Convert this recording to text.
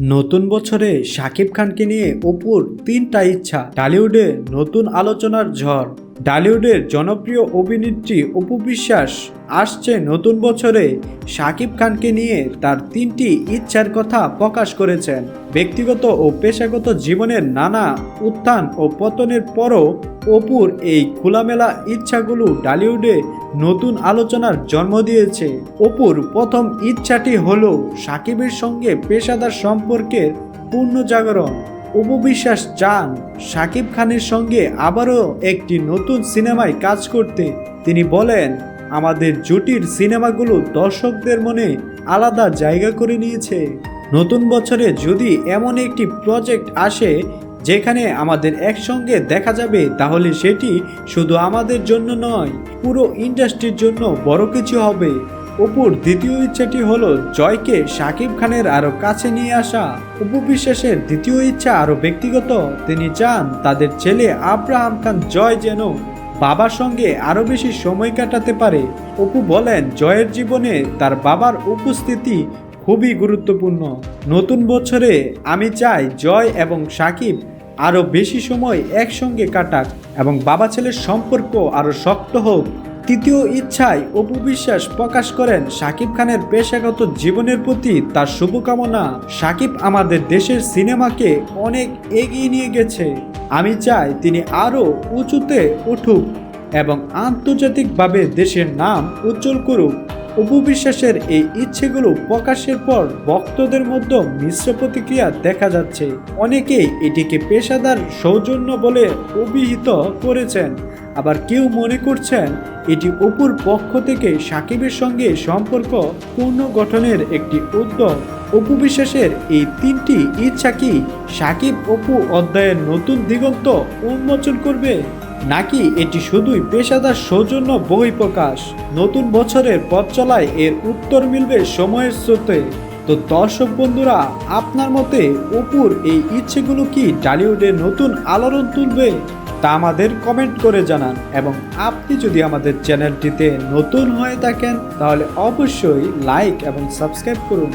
নতুন বছরে শাকিব খানকে নিয়ে অপুর তিনটা ইচ্ছা টালিউডে নতুন আলোচনার ঝড়। ডালিউডের জনপ্রিয় অভিনেত্রী অপু বিশ্বাস আসছে নতুন বছরে শাকিব খানকে নিয়ে তার তিনটি ইচ্ছার কথা প্রকাশ করেছেন। ব্যক্তিগত ও পেশাগত জীবনের নানা উত্থান ও পতনের পরও অপুর এই খোলামেলা ইচ্ছাগুলো ডালিউডে নতুন আলোচনার জন্ম দিয়েছে। অপুর প্রথম ইচ্ছাটি হলো সাকিবের সঙ্গে পেশাদার সম্পর্কের পূর্ণ জাগরণ। উপবিশ্বাস চান সাকিব খানের সঙ্গে আবারও একটি নতুন সিনেমায় কাজ করতে। তিনি বলেন, আমাদের জুটির সিনেমাগুলো দর্শকদের মনে আলাদা জায়গা করে নিয়েছে। নতুন বছরে যদি এমন একটি প্রজেক্ট আসে, যেখানে আমাদের একসঙ্গে দেখা যাবে, তাহলে সেটি শুধু আমাদের জন্য নয়, পুরো ইন্ডাস্ট্রির জন্য বড় কিছু হবে। অপুর দ্বিতীয় ইচ্ছাটি হলো জয়কে শাকিব খানের আরও কাছে নিয়ে আসা। অপু বিশ্বাসের দ্বিতীয় ইচ্ছা আরও ব্যক্তিগত। তিনি চান তাদের ছেলে আব্রাহাম খান জয় যেন বাবার সঙ্গে আরও বেশি সময় কাটাতে পারে। অপু বলেন, জয়ের জীবনে তার বাবার উপস্থিতি খুবই গুরুত্বপূর্ণ। নতুন বছরে আমি চাই জয় এবং সাকিব আরও বেশি সময় একসঙ্গে কাটাক এবং বাবা ছেলের সম্পর্ক আরও শক্ত হোক। তৃতীয় ইচ্ছায় অপু বিশ্বাস প্রকাশ করেন সাকিব খানের পেশাগত জীবনের প্রতি তার শুভকামনা। সাকিব আমাদের দেশের সিনেমাকে অনেক এগিয়ে নিয়ে গেছে। আমি চাই তিনি আরও উঁচুতে উঠুক এবং আন্তর্জাতিকভাবে দেশের নাম উজ্জ্বল করুক। অপু বিশ্বাসের এই ইচ্ছেগুলো প্রকাশের পর ভক্তদের মধ্যে মিশ্র প্রতিক্রিয়া দেখা যাচ্ছে। অনেকেই এটিকে পেশাদার সৌজন্য বলে অভিহিত করেছেন। আবার কেউ মনে করছেন এটি অপুর পক্ষ থেকে সাকিবের সঙ্গে সম্পর্ক পুনর্গঠনের একটি উদ্যোগ। অপু বিশ্বাসের এই তিনটি ইচ্ছা কি সাকিব অপু অধ্যায়ের নতুন দিগন্ত উন্মোচন করবে? নাকি এটি শুধুই পেশাদার সৌজন্য বহিঃপ্রকাশ? নতুন বছরের পথ চলায় এর উত্তর মিলবে সময়ের স্রোতে। তো দর্শক বন্ধুরা, আপনার মতে অপুর এই ইচ্ছেগুলো কি টালিউডে নতুন আলোড়ন তুলবে? তা আমাদের কমেন্ট করে জানান এবং আপনি যদি আমাদের চ্যানেলটিতে নতুন হয়ে থাকেন, তাহলে অবশ্যই লাইক এবং সাবস্ক্রাইব করুন।